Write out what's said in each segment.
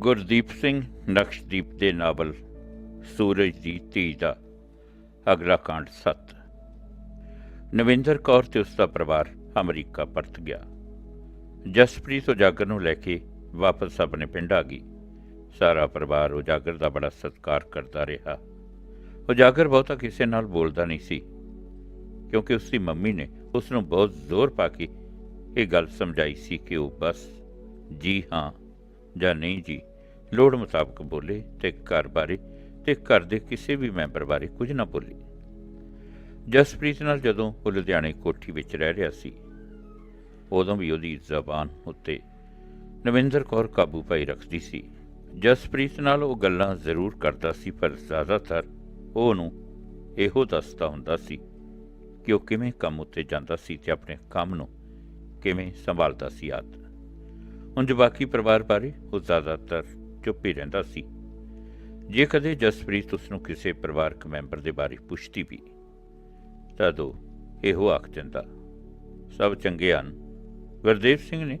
ਗੁਰਦੀਪ ਸਿੰਘ ਨਕਸ਼ਦੀਪ ਦੇ ਨਾਵਲ, ਸੂਰਜ ਦੀ ਧੀ ਦਾ ਅਗਲਾ ਕਾਂਡ 7 ਨਵਿੰਦਰ ਕੌਰ ਤੇ ਉਸ ਦਾ ਪਰਿਵਾਰ ਅਮਰੀਕਾ ਪਰਤ ਗਿਆ। ਜਸਪ੍ਰੀਤ ਉਜਾਗਰ ਨੂੰ ਲੈ ਕੇ ਵਾਪਸ ਆਪਣੇ ਪਿੰਡ ਆ ਗਈ। ਸਾਰਾ ਪਰਿਵਾਰ ਉਜਾਗਰ ਦਾ ਬੜਾ ਸਤਿਕਾਰ ਕਰਦਾ ਰਿਹਾ। ਉਜਾਗਰ ਬਹੁਤਾ ਕਿਸੇ ਨਾਲ ਬੋਲਦਾ ਨਹੀਂ ਸੀ, ਕਿਉਂਕਿ ਉਸ ਦੀ ਮੰਮੀ ਨੇ ਉਸ ਨੂੰ ਬਹੁਤ ਜ਼ੋਰ ਪਾ ਕੇ ਇਹ ਗੱਲ ਸਮਝਾਈ ਸੀ ਕਿ ਉਹ ਬਸ, ਜੀ ਹਾਂ ਜਾਂ ਨਹੀਂ ਜੀ। ਲੋੜ ਮੁਤਾਬਕ ਬੋਲੇ ਤੇ ਘਰ ਬਾਰੇ ਤੇ ਘਰ ਦੇ ਕਿਸੇ ਵੀ ਮੈਂਬਰ ਬਾਰੇ ਕੁਝ ਨਾ ਬੋਲੀ। ਜਸਪ੍ਰੀਤ ਨਾਲ ਜਦੋਂ ਉਹ ਲੁਧਿਆਣੇ ਕੋਠੀ ਵਿੱਚ ਰਹਿ ਰਿਹਾ ਸੀ, ਉਦੋਂ ਵੀ ਉਹਦੀ ਜ਼ਬਾਨ ਉੱਤੇ ਨਵਿੰਦਰ ਕੌਰ ਕਾਬੂ ਪਾਈ ਰੱਖਦੀ ਸੀ। ਜਸਪ੍ਰੀਤ ਨਾਲ ਉਹ ਗੱਲਾਂ ਜ਼ਰੂਰ ਕਰਦਾ ਸੀ, ਪਰ ਜ਼ਿਆਦਾਤਰ ਉਹ ਉਹਨੂੰ ਇਹੋ ਦੱਸਦਾ ਹੁੰਦਾ ਸੀ ਕਿ ਉਹ ਕਿਵੇਂ ਕੰਮ ਉੱਤੇ ਜਾਂਦਾ ਸੀ ਤੇ ਆਪਣੇ ਕੰਮ ਨੂੰ ਕਿਵੇਂ ਸੰਭਾਲਦਾ ਸੀ ਆਦ। ਉਂਝ ਬਾਕੀ ਪਰਿਵਾਰ ਬਾਰੇ ਉਹ ਜ਼ਿਆਦਾਤਰ ਚੁੱਪ ਹੀ ਰਹਿੰਦਾ ਸੀ। ਜੇ ਕਦੇ ਜਸਪ੍ਰੀਤ ਉਸ ਨੂੰ ਕਿਸੇ ਪਰਿਵਾਰਕ ਮੈਂਬਰ ਦੇ ਬਾਰੇ ਪੁੱਛਦੀ ਵੀ ਤਾਂ ਉਹ ਇਹੋ ਆਖ ਦਿੰਦਾ, ਸਭ ਚੰਗੇ ਹਨ। ਗੁਰਦੇਵ ਸਿੰਘ ਨੇ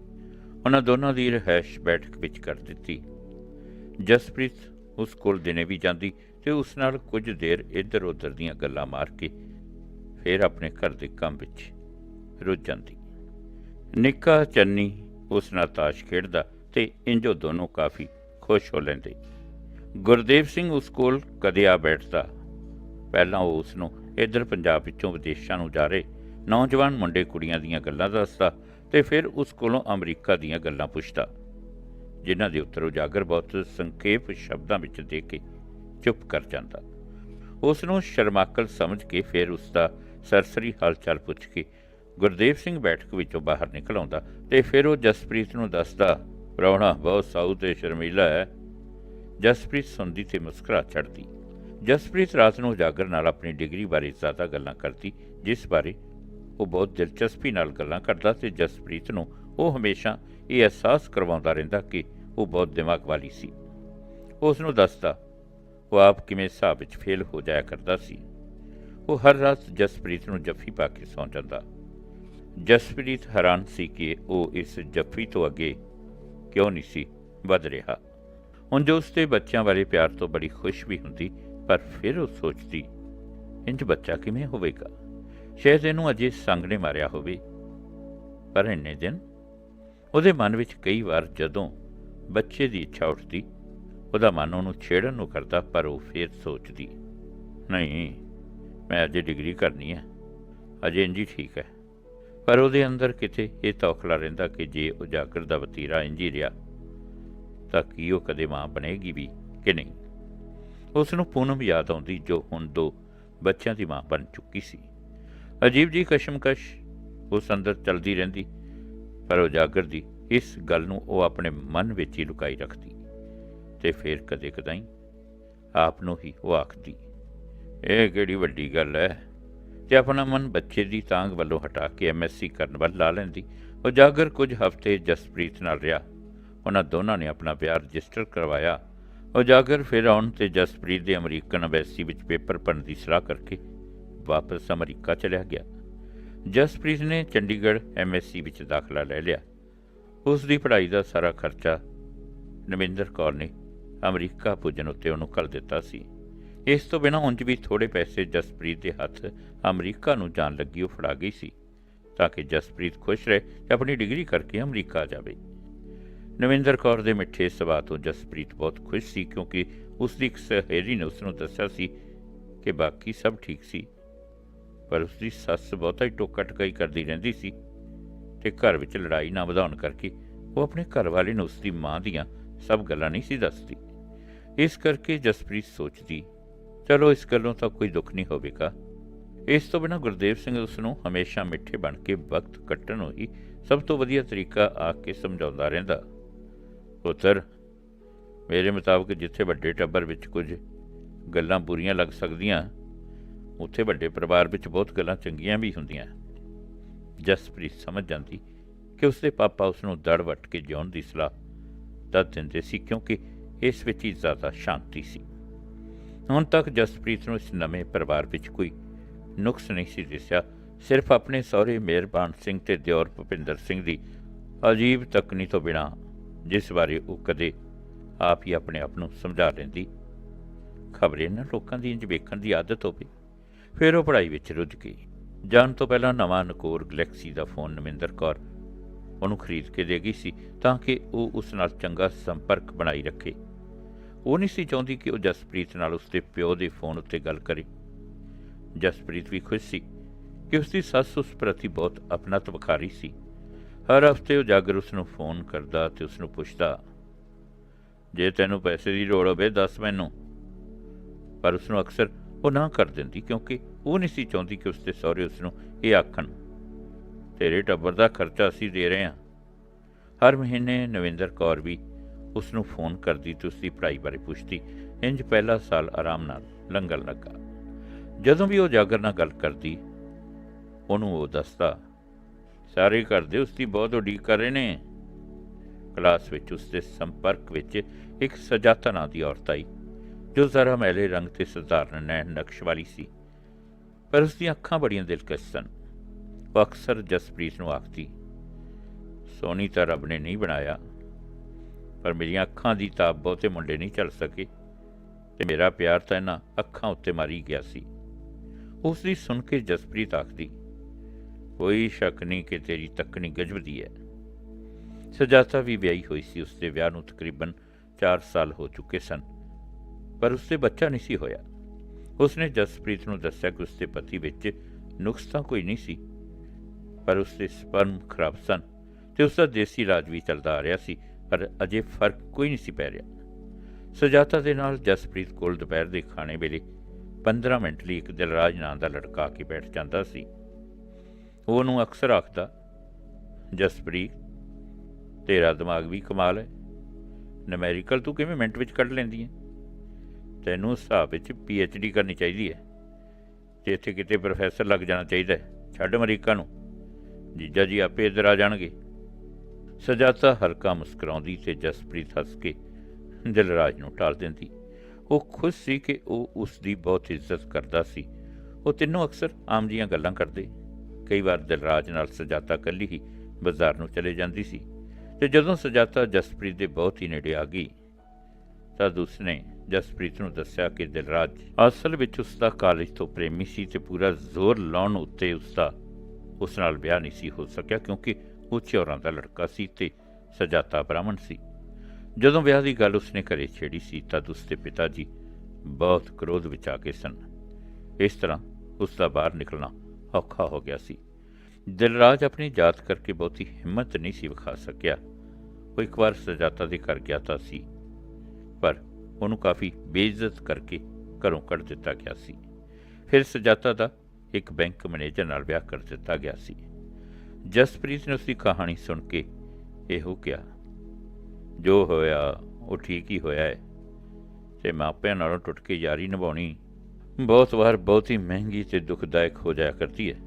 ਉਹਨਾਂ ਦੋਨਾਂ ਦੀ ਰਹਿਸ਼ ਬੈਠਕ ਵਿੱਚ ਕਰ ਦਿੱਤੀ। ਜਸਪ੍ਰੀਤ ਉਸ ਕੋਲ ਦਿਨੇ ਵੀ ਜਾਂਦੀ ਤੇ ਉਸ ਨਾਲ ਕੁਝ ਦੇਰ ਇੱਧਰ ਉੱਧਰ ਦੀਆਂ ਗੱਲਾਂ ਮਾਰ ਕੇ ਫਿਰ ਆਪਣੇ ਘਰ ਦੇ ਕੰਮ ਵਿੱਚ ਰੁੱਝ ਜਾਂਦੀ। ਨਿੱਕਾ ਚੰਨੀ ਉਸ ਨਾਲ ਤਾਸ਼ ਖੇਡਦਾ ਤੇ ਇੰਜੋ ਦੋਨੋਂ ਕਾਫੀ ਖੁਸ਼ ਹੋ ਲੈਂਦੇ। ਗੁਰਦੇਵ ਸਿੰਘ ਉਸ ਕੋਲ ਕਦੇ ਆ ਬੈਠਦਾ। ਪਹਿਲਾਂ ਉਹ ਉਸ ਨੂੰ ਇੱਧਰ ਪੰਜਾਬ ਵਿੱਚੋਂ ਵਿਦੇਸ਼ਾਂ ਨੂੰ ਜਾ ਰਹੇ ਨੌਜਵਾਨ ਮੁੰਡੇ ਕੁੜੀਆਂ ਦੀਆਂ ਗੱਲਾਂ ਦੱਸਦਾ ਤੇ ਫਿਰ ਉਸ ਕੋਲੋਂ ਅਮਰੀਕਾ ਦੀਆਂ ਗੱਲਾਂ ਪੁੱਛਦਾ, ਜਿਨ੍ਹਾਂ ਦੇ ਉੱਤਰ ਉਜਾਗਰ ਬਹੁਤ ਸੰਖੇਪ ਸ਼ਬਦਾਂ ਵਿੱਚ ਦੇ ਕੇ ਚੁੱਪ ਕਰ ਜਾਂਦਾ। ਉਸ ਨੂੰ ਸ਼ਰਮਾਕਲ ਸਮਝ ਕੇ ਫਿਰ ਉਸ ਦਾ ਸਰਸਰੀ ਹਾਲਚਾਲ ਪੁੱਛ ਕੇ ਗੁਰਦੇਵ ਸਿੰਘ ਬੈਠਕ ਵਿੱਚੋਂ ਬਾਹਰ ਨਿਕਲ ਆਉਂਦਾ ਤੇ ਫਿਰ ਉਹ ਜਸਪ੍ਰੀਤ ਨੂੰ ਦੱਸਦਾ ਪ੍ਰਾਹੁਣਾ ਬਹੁਤ ਸਾਊ ਤੇ ਸ਼ਰਮੀਲਾ ਹੈ। ਜਸਪ੍ਰੀਤ ਸੁਣਦੀ ਤੇ ਮੁਸਕਰਾ ਚੜਦੀ ਜਸਪ੍ਰੀਤ ਰਾਤ ਨੂੰ ਉਜਾਗਰ ਨਾਲ ਆਪਣੀ ਡਿਗਰੀ ਬਾਰੇ ਜ਼ਿਆਦਾ ਗੱਲਾਂ ਕਰਦੀ, ਜਿਸ ਬਾਰੇ ਉਹ ਬਹੁਤ ਦਿਲਚਸਪੀ ਨਾਲ ਗੱਲਾਂ ਕਰਦਾ ਤੇ ਜਸਪ੍ਰੀਤ ਨੂੰ ਉਹ ਹਮੇਸ਼ਾ ਇਹ ਅਹਿਸਾਸ ਕਰਵਾਉਂਦਾ ਰਹਿੰਦਾ ਕਿ ਉਹ ਬਹੁਤ ਦਿਮਾਗ ਵਾਲੀ ਸੀ। ਉਸ ਨੂੰ ਦੱਸਦਾ, ਉਹ ਆਪ ਕਿਵੇਂ ਹਿਸਾਬ ਵਿੱਚ ਫੇਲ ਹੋ ਜਾਇਆ ਕਰਦਾ ਸੀ? ਉਹ ਹਰ ਰਾਤ ਜਸਪ੍ਰੀਤ ਨੂੰ ਜੱਫੀ ਪਾ ਕੇ ਸੌਂ ਜਾਂਦਾ। ਜਸਪ੍ਰੀਤ ਹੈਰਾਨ ਸੀ ਕਿ ਉਹ ਇਸ ਜੱਫੀ ਤੋਂ ਅੱਗੇ ਕਿਉਂ ਨਹੀਂ ਸੀ ਵੱਧ ਰਿਹਾ? ਹੁਣ ਜੋ ਉਸਦੇ ਬੱਚਿਆਂ ਬਾਰੇ ਪਿਆਰ ਤੋਂ ਬੜੀ ਖੁਸ਼ ਵੀ ਹੁੰਦੀ, ਪਰ ਫਿਰ ਉਹ ਸੋਚਦੀ, ਇੰਜ ਬੱਚਾ ਕਿਵੇਂ ਹੋਵੇਗਾ? ਸ਼ਾਇਦ ਇਹਨੂੰ ਅਜੇ ਸੰਗ ਨੇ ਮਾਰਿਆ ਹੋਵੇ। ਪਰ ਇੰਨੇ ਦਿਨ ਉਹਦੇ ਮਨ ਵਿੱਚ ਕਈ ਵਾਰ ਜਦੋਂ ਬੱਚੇ ਦੀ ਇੱਛਾ ਉੱਠਦੀ, ਉਹਦਾ ਮਨ ਉਹਨੂੰ ਛੇੜਨ ਨੂੰ ਕਰਦਾ, ਪਰ ਉਹ ਫੇਰ ਸੋਚਦੀ, ਨਹੀਂ, ਮੈਂ ਅਜੇ ਡਿਗਰੀ ਕਰਨੀ ਹੈ, ਅਜੇ ਇੰਜੀ ਠੀਕ ਹੈ। ਪਰ ਉਹਦੇ ਅੰਦਰ ਕਿਤੇ ਇਹ ਤੌਖਲਾ ਰਹਿੰਦਾ ਕਿ ਜੇ ਉਜਾਗਰ ਦਾ ਵਤੀਰਾ ਇੰਜੀ ਰਿਹਾ, ਤਾਂ ਕੀ ਉਹ ਕਦੇ ਮਾਂ ਬਣੇਗੀ ਵੀ ਕਿ ਨਹੀਂ? ਉਸ ਨੂੰ ਪੂਨਮ ਯਾਦ ਆਉਂਦੀ ਜੋ ਹੁਣ ਦੋ ਬੱਚਿਆਂ ਦੀ ਮਾਂ ਬਣ ਚੁੱਕੀ ਸੀ। ਅਜੀਬ ਜੀ ਕਸ਼ਮਕਸ਼ ਉਸ ਅੰਦਰ ਚਲਦੀ ਰਹਿੰਦੀ, ਪਰ ਉਜਾਗਰ ਦੀ ਇਸ ਗੱਲ ਨੂੰ ਉਹ ਆਪਣੇ ਮਨ ਵਿੱਚ ਹੀ ਲੁਕਾਈ ਰੱਖਦੀ ਤੇ ਫਿਰ ਕਦੇ ਕਦਾਈ ਆਪ ਨੂੰ ਹੀ ਉਹ ਆਖਦੀ, ਇਹ ਕਿਹੜੀ ਵੱਡੀ ਗੱਲ ਹੈ? ਤੇ ਆਪਣਾ ਮਨ ਬੱਚੇ ਦੀ ਤਾਂਗ ਵੱਲੋਂ ਹਟਾ ਕੇ ਐਮਐਸਸੀ ਕਰਨ ਵੱਲ ਲਾ ਲੈਂਦੀ। ਉਜਾਗਰ ਕੁਝ ਹਫ਼ਤੇ ਜਸਪ੍ਰੀਤ ਨਾਲ ਰਿਹਾ। ਉਹਨਾਂ ਦੋਨਾਂ ਨੇ ਆਪਣਾ ਵਿਆਹ ਰਜਿਸਟਰ ਕਰਵਾਇਆ। ਉਜਾਗਰ ਫਿਰ ਆਉਣ ਤੇ ਜਸਪ੍ਰੀਤ ਦੇ ਅਮਰੀਕਨ ਐਮਬੈਸੀ ਵਿੱਚ ਪੇਪਰ ਭਰਨ ਦੀ ਸਲਾਹ ਕਰਕੇ ਵਾਪਸ ਅਮਰੀਕਾ ਚਲਿਆ ਗਿਆ। ਜਸਪ੍ਰੀਤ ਨੇ ਚੰਡੀਗੜ੍ਹ ਐਮਐਸਸੀ ਵਿੱਚ ਦਾਖਲਾ ਲੈ ਲਿਆ। ਉਸ ਦੀ ਪੜ੍ਹਾਈ ਦਾ ਸਾਰਾ ਖਰਚਾ ਨਵਿੰਦਰ ਕੌਰ ਨੇ ਅਮਰੀਕਾ ਪੁੱਜਣ ਉੱਤੇ ਉਹਨੂੰ ਕਰ ਦਿੱਤਾ ਸੀ। ਇਸ ਤੋਂ ਬਿਨਾਂ ਉਂਝ ਵੀ ਥੋੜੇ ਪੈਸੇ ਜਸਪ੍ਰੀਤ ਦੇ ਹੱਥ ਅਮਰੀਕਾ ਨੂੰ ਜਾਣ ਲੱਗੀ ਉਹ ਫੜਾ ਗਈ ਸੀ, ਤਾਂ ਕਿ ਜਸਪ੍ਰੀਤ ਖੁਸ਼ ਰਹੇ ਤੇ ਆਪਣੀ ਡਿਗਰੀ ਕਰਕੇ ਅਮਰੀਕਾ ਜਾਵੇ। ਨਵਿੰਦਰ ਕੌਰ ਦੇ ਮਿੱਠੇ ਸੁਭਾਅ ਤੋਂ ਜਸਪ੍ਰੀਤ ਬਹੁਤ ਖੁਸ਼ ਸੀ, ਕਿਉਂਕਿ ਉਸ ਦੀ ਇੱਕ ਸਹੇਲੀ ਨੇ ਉਸ ਨੂੰ ਦੱਸਿਆ ਸੀ ਕਿ ਬਾਕੀ ਸਭ ਠੀਕ ਸੀ, ਪਰ ਉਸ ਦੀ ਸੱਸ ਬਹੁਤਾ ਹੀ ਟੋਕਾ ਟਕਾਈ ਕਰਦੀ ਰਹਿੰਦੀ ਸੀ ਤੇ ਘਰ ਵਿੱਚ ਲੜਾਈ ਨਾ ਵਧਾਉਣ ਕਰਕੇ ਉਹ ਆਪਣੇ ਘਰ ਵਾਲੇ ਨੂੰ ਉਸ ਦੀ ਮਾਂ ਦੀਆਂ ਸਭ ਗੱਲਾਂ ਨਹੀਂ ਸੀ ਦੱਸਦੀ। ਇਸ ਕਰਕੇ ਜਸਪ੍ਰੀਤ ਸੋਚਦੀ ਚਲੋ ਇਸ ਗੱਲੋਂ ਤਾਂ ਕੋਈ ਦੁੱਖ ਨਹੀਂ ਹੋਵੇਗਾ। ਇਸ ਤੋਂ ਬਿਨਾਂ ਗੁਰਦੇਵ ਸਿੰਘ ਉਸ ਨੂੰ ਹਮੇਸ਼ਾ ਮਿੱਠੇ ਬਣ ਕੇ ਵਕਤ ਕੱਟਣ ਨੂੰ ਹੀ ਸਭ ਤੋਂ ਵਧੀਆ ਤਰੀਕਾ ਆ ਕੇ ਸਮਝਾਉਂਦਾ ਰਹਿੰਦਾ। ਪੁੱਤਰ, ਮੇਰੇ ਮੁਤਾਬਕ ਜਿੱਥੇ ਵੱਡੇ ਟੱਬਰ ਵਿੱਚ ਕੁਝ ਗੱਲਾਂ ਬੁਰੀਆਂ ਲੱਗ ਸਕਦੀਆਂ, ਉੱਥੇ ਵੱਡੇ ਪਰਿਵਾਰ ਵਿੱਚ ਬਹੁਤ ਗੱਲਾਂ ਚੰਗੀਆਂ ਵੀ ਹੁੰਦੀਆਂ। ਜਸਪ੍ਰੀਤ ਸਮਝ ਜਾਂਦੀ ਕਿ ਉਸਦੇ ਪਾਪਾ ਉਸ ਨੂੰ ਦੜ ਵੱਟ ਕੇ ਜਿਉਣ ਦੀ ਸਲਾਹ ਦੱਸ ਦਿੰਦੇ ਸੀ ਕਿਉਂਕਿ ਇਸ ਵਿੱਚ ਹੀ ਜ਼ਿਆਦਾ ਸ਼ਾਂਤੀ ਸੀ। ਹੁਣ ਤੱਕ ਜਸਪ੍ਰੀਤ ਨੂੰ ਇਸ ਨਵੇਂ ਪਰਿਵਾਰ ਵਿੱਚ ਕੋਈ ਨੁਕਸ ਨਹੀਂ ਸੀ ਦਿਸਿਆ। ਸਿਰਫ ਆਪਣੇ ਸਹੁਰੇ ਮਿਹਰਬਾਨ ਸਿੰਘ ਤੇ ਦਿਓਰ ਭੁਪਿੰਦਰ ਸਿੰਘ ਦੀ ਅਜੀਬ ਤਕਨੀ ਤੋਂ ਬਿਨਾ ਜਿਸ ਬਾਰੇ ਉਹ ਕਦੇ ਆਪ ਹੀ ਆਪਣੇ ਆਪ ਨੂੰ ਸਮਝਾ ਲੈਂਦੀ। ਖਬਰੇ ਨਾ ਲੋਕਾਂ ਦੀ ਇੰਜ ਵੇਖਣ ਦੀ ਆਦਤ ਹੋਵੇ, ਫਿਰ ਉਹ ਪੜ੍ਹਾਈ ਵਿੱਚ ਰੁੱਝ ਗਈ। ਜਾਣ ਤੋਂ ਪਹਿਲਾਂ ਨਵਾਂ ਨਕੋਰ ਗਲੈਕਸੀ ਦਾ ਫੋਨ ਨਵਿੰਦਰ ਕੌਰ ਉਹਨੂੰ ਖਰੀਦ ਕੇ ਦੇ ਗਈ ਸੀ ਤਾਂ ਕਿ ਉਹ ਉਸ ਨਾਲ ਚੰਗਾ ਸੰਪਰਕ ਬਣਾਈ ਰੱਖੇ। ਉਹ ਨਹੀਂ ਸੀ ਚਾਹੁੰਦੀ ਕਿ ਉਹ ਜਸਪ੍ਰੀਤ ਨਾਲ ਉਸਦੇ ਪਿਓ ਦੇ ਫੋਨ ਉੱਤੇ ਗੱਲ ਕਰੇ। ਜਸਪ੍ਰੀਤ ਵੀ ਖੁਸ਼ ਸੀ ਕਿ ਉਸਦੀ ਸੱਸ ਉਸ ਪ੍ਰਤੀ ਬਹੁਤ ਅਪਣਤ ਵਿਖਾਰੀ ਸੀ। ਹਰ ਹਫ਼ਤੇ ਉਹ ਜਾਗਰ ਉਸ ਨੂੰ ਫੋਨ ਕਰਦਾ ਤੇ ਉਸ ਨੂੰ ਪੁੱਛਦਾ, ਜੇ ਤੈਨੂੰ ਪੈਸੇ ਦੀ ਲੋੜ ਹੋਵੇ, ਦੱਸ ਮੈਨੂੰ। ਪਰ ਉਸ ਨੂੰ ਅਕਸਰ ਉਹ ਨਾ ਕਰ ਦਿੰਦੀ ਕਿਉਂਕਿ ਉਹ ਨਹੀਂ ਸੀ ਚਾਹੁੰਦੀ ਕਿ ਉਸਦੇ ਸਹੁਰੇ ਉਸ ਨੂੰ ਇਹ ਆਖਣ, ਤੇਰੇ ਟੱਬਰ ਦਾ ਖਰਚਾ ਅਸੀਂ ਦੇ ਰਹੇ ਹਾਂ। ਹਰ ਮਹੀਨੇ ਨਵਿੰਦਰ ਕੌਰ ਵੀ ਉਸ ਨੂੰ ਫੋਨ ਕਰਦੀ ਤੇ ਉਸਦੀ ਪੜ੍ਹਾਈ ਬਾਰੇ ਪੁੱਛਦੀ, ਇੰਜ ਪਹਿਲਾ ਸਾਲ ਆਰਾਮ ਨਾਲ ਲੰਘਣ ਲੱਗਾ। ਜਦੋਂ ਵੀ ਉਹ ਜਾਗਰ ਨਾਲ ਗੱਲ ਕਰਦੀ, ਉਹਨੂੰ ਉਹ ਦੱਸਦਾ, ਸਾਰੇ ਘਰ ਦੇ ਉਸਦੀ ਬਹੁਤ ਉਡੀਕ ਕਰ ਰਹੇ ਨੇ। ਕਲਾਸ ਵਿੱਚ ਉਸਦੇ ਸੰਪਰਕ ਵਿੱਚ ਇੱਕ ਸਜਾਤਾ ਨਾਂ ਦੀ ਔਰਤ ਆਈ, ਜੋ ਜ਼ਰਾ ਮੈਲੇ ਰੰਗ ਤੇ ਸਧਾਰਨ ਨੈਣ ਨਕਸ਼ ਵਾਲੀ ਸੀ, ਪਰ ਉਸ ਦੀਆਂ ਅੱਖਾਂ ਬੜੀਆਂ ਦਿਲਕਸ਼ ਸਨ। ਉਹ ਅਕਸਰ ਜਸਪ੍ਰੀਤ ਨੂੰ ਆਖਦੀ, ਸੋਹਣੀ ਤਾਂ ਰੱਬ ਨੇ ਨਹੀਂ ਬਣਾਇਆ। ਪਰ ਮੇਰੀਆਂ ਅੱਖਾਂ ਦੀ ਤਾਪ ਬਹੁਤੇ ਮੁੰਡੇ ਨਹੀਂ ਚੱਲ ਸਕੇ ਤੇ ਮੇਰਾ ਪਿਆਰ ਤਾਂ ਇਹਨਾਂ ਅੱਖਾਂ ਉੱਤੇ ਮਾਰੀ ਗਿਆ ਸੀ। ਉਸ ਦੀ ਸੁਣ ਕੇ ਜਸਪ੍ਰੀਤ ਆਖਦੀ, ਕੋਈ ਸ਼ੱਕ ਨਹੀਂ ਕਿ ਤੇਰੀ ਤੱਕਣੀ ਗਜਬਦੀ ਹੈ। ਸਜਾਤਾ ਵੀ ਵਿਆਹੀ ਹੋਈ ਸੀ। ਉਸਦੇ ਵਿਆਹ ਨੂੰ ਤਕਰੀਬਨ 4 ਸਾਲ ਹੋ ਚੁੱਕੇ ਸਨ, ਪਰ ਉਸ ਉਸਦੇ ਬੱਚਾ ਨਹੀਂ ਸੀ ਹੋਇਆ। ਉਸਨੇ ਜਸਪ੍ਰੀਤ ਨੂੰ ਦੱਸਿਆ ਕਿ ਉਸਦੇ ਪਤੀ ਵਿੱਚ ਨੁਕਸ ਤਾਂ ਕੋਈ ਨਹੀਂ ਸੀ, ਪਰ ਉਸਦੇ ਸਪਰਮ ਖਰਾਬ ਸਨ ਤੇ ਉਸਦਾ ਦੇਸੀ ਇਲਾਜ ਵੀ ਚੱਲਦਾ ਆ ਰਿਹਾ ਸੀ। ਪਰ ਅਜੇ ਫ਼ਰਕ ਕੋਈ ਨਹੀਂ ਸੀ ਪੈ ਰਿਹਾ। ਸੁਜਾਤਾ ਦੇ ਨਾਲ ਜਸਪ੍ਰੀਤ ਕੋਲ ਦੁਪਹਿਰ ਦੇ ਖਾਣੇ ਵੇਲੇ 15 ਮਿੰਟ ਲਈ ਇੱਕ ਦਿਲਰਾਜ ਨਾਂ ਦਾ ਲੜਕਾ ਆ ਕੇ ਬੈਠ ਜਾਂਦਾ ਸੀ। ਉਹ ਉਹਨੂੰ ਅਕਸਰ ਆਖਦਾ, ਜਸਪ੍ਰੀਤ, ਤੇਰਾ ਦਿਮਾਗ ਵੀ ਕਮਾਲ ਹੈ। ਨਮੈਰੀਕਲ ਤੂੰ ਕਿਵੇਂ ਮਿੰਟ ਵਿੱਚ ਕੱਢ ਲੈਂਦੀ ਹੈ? ਤੈਨੂੰ ਹਿਸਾਬ ਵਿੱਚ ਪੀ ਐਚ ਡੀ ਕਰਨੀ ਚਾਹੀਦੀ ਹੈ। ਤੇ ਇੱਥੇ ਕਿਤੇ ਪ੍ਰੋਫੈਸਰ ਲੱਗ ਜਾਣਾ ਚਾਹੀਦਾ ਹੈ। ਛੱਡ ਅਮਰੀਕਾ ਨੂੰ। ਜੀਜਾ ਜੀ ਆਪੇ ਇੱਧਰ ਆ ਜਾਣਗੇ। ਸਜਾਤਾ ਹਲਕਾ ਮੁਸਕਰਾਉਂਦੀ ਤੇ ਜਸਪ੍ਰੀਤ ਹੱਸ ਕੇ ਦਿਲਰਾਜ ਨੂੰ ਟਾਲ ਦਿੰਦੀ। ਉਹ ਖੁਸ਼ ਸੀ ਕਿ ਉਹ ਉਸ ਦੀ ਬਹੁਤ ਇੱਜ਼ਤ ਕਰਦਾ ਸੀ। ਉਹ ਤਿੰਨੋਂ ਅਕਸਰ ਆਮ ਜੀਆਂ ਗੱਲਾਂ ਕਰਦੇ। ਕਈ ਵਾਰ ਦਿਲਰਾਜ ਨਾਲ ਸਜਾਤਾ ਕੱਲੀ ਹੀ ਬਾਜ਼ਾਰ ਨੂੰ ਚਲੇ ਜਾਂਦੀ ਸੀ। ਤੇ ਜਦੋਂ ਸਜਾਤਾ ਜਸਪ੍ਰੀਤ ਦੇ ਬਹੁਤ ਹੀ ਨੇੜੇ ਆ ਗਈ, ਤਦ ਉਸਨੇ ਜਸਪ੍ਰੀਤ ਨੂੰ ਦੱਸਿਆ ਕਿ ਦਿਲਰਾਜ ਅਸਲ ਵਿੱਚ ਉਸ ਦਾ ਕਾਲਜ ਤੋਂ ਪ੍ਰੇਮੀ ਸੀ ਤੇ ਪੂਰਾ ਜ਼ੋਰ ਲਾਉਣ ਉੱਤੇ ਉਸ ਦਾ ਉਸ ਨਾਲ ਵਿਆਹ ਨਹੀਂ ਸੀ ਹੋ ਸਕਿਆ ਕਿਉਂਕਿ ਉਹ ਚੌਰਾਂ ਦਾ ਲੜਕਾ ਸੀ ਤੇ ਸਜਾਤਾ ਬ੍ਰਾਹਮਣ ਸੀ। ਜਦੋਂ ਵਿਆਹ ਦੀ ਗੱਲ ਉਸਨੇ ਘਰੇ ਛੇੜੀ ਸੀ ਤਦ ਉਸਦੇ ਪਿਤਾ ਜੀ ਬਹੁਤ ਕ੍ਰੋਧ ਵਿੱਚ ਆ ਗਏ ਸਨ। ਇਸ ਤਰ੍ਹਾਂ ਉਸ ਦਾ ਬਾਹਰ ਨਿਕਲਣਾ ਔਖਾ ਹੋ ਗਿਆ ਸੀ। ਦਿਲਰਾਜ ਆਪਣੀ ਜਾਤ ਕਰਕੇ ਬਹੁਤੀ ਹਿੰਮਤ ਨਹੀਂ ਸੀ ਵਿਖਾ ਸਕਿਆ। ਉਹ ਇੱਕ ਵਾਰ ਸਜਾਤਾ ਦੇ ਘਰ ਗਿਆ ਤਾਂ ਸੀ, ਪਰ ਉਹਨੂੰ ਕਾਫੀ ਬੇਇੱਜ਼ਤ ਕਰਕੇ ਘਰੋਂ ਕੱਢ ਦਿੱਤਾ ਗਿਆ ਸੀ। ਫਿਰ ਸਜਾਤਾ ਦਾ ਇੱਕ ਬੈਂਕ ਮੈਨੇਜਰ ਨਾਲ ਵਿਆਹ ਕਰ ਦਿੱਤਾ ਗਿਆ ਸੀ। ਜਸਪ੍ਰੀਤ ਨੇ ਉਸਦੀ ਕਹਾਣੀ ਸੁਣ ਕੇ ਇਹੋ ਕਿਹਾ, ਜੋ ਹੋਇਆ, ਉਹ ਠੀਕ ਹੀ ਹੋਇਆ ਹੈ ਤੇ ਮਾਪਿਆਂ ਨਾਲੋਂ ਟੁੱਟ ਕੇ ਯਾਰੀ ਨਿਭਾਉਣੀ ਬਹੁਤ ਵਾਰ ਬਹੁਤ ਹੀ ਮਹਿੰਗੀ ਤੇ ਦੁਖਦਾਇਕ ਹੋ ਜਾਇਆ ਕਰਦੀ ਹੈ।